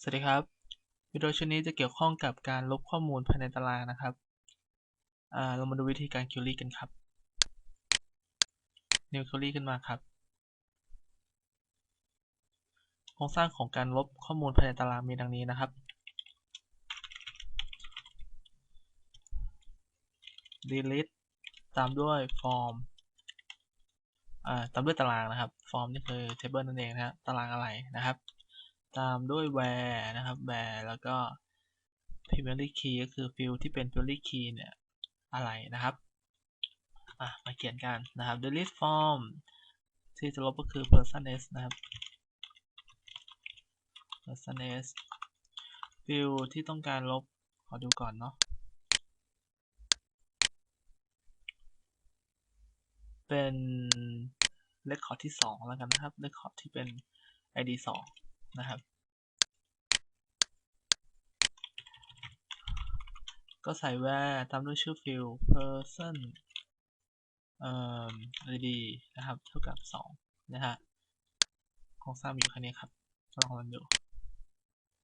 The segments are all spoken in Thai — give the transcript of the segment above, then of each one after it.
สวัสดีครับ วิดีโอชุดนี้จะเกี่ยวข้องกับการลบข้อมูลภายในตารางนะครับเรามาดูวิธีการ query กันครับ new query ขึ้นมาครับ โครงสร้างของการลบข้อมูลภายในตารางมีดังนี้นะครับ delete ตามด้วย form ตามด้วยตารางนะครับ form นี่คือ table นั่นเองนะฮะตารางอะไรนะครับ ตามด้วย where นะครับ where แล้วก็ primary key ก็คือ field ที่เป็น primary key เนี่ย อะไรนะครับ อะ มาเขียนกันนะครับ delete form ที่จะลบก็คือ person s นะครับ person s field ที่ต้องการลบ ขอดูก่อนเนาะเป็น record ที่ 2 แล้วกันนะครับ record ที่เป็น id 2 นะครับ ก็ใส่ where ตามด้วยชื่อ field person เอ่อ id นะครับ เท่ากับ 2 นะฮะโครงสร้างอยู่แค่นี้ครับลองรันดู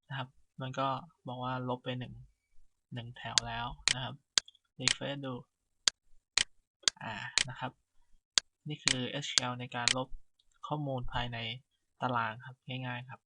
นะครับ มันก็บอกว่าลบไป 1 1 แถวแล้วนะครับ refresh ดู อ่า นะครับ นี่คือ SQL ในการลบข้อมูลภายในตารางครับ ง่ายๆครับ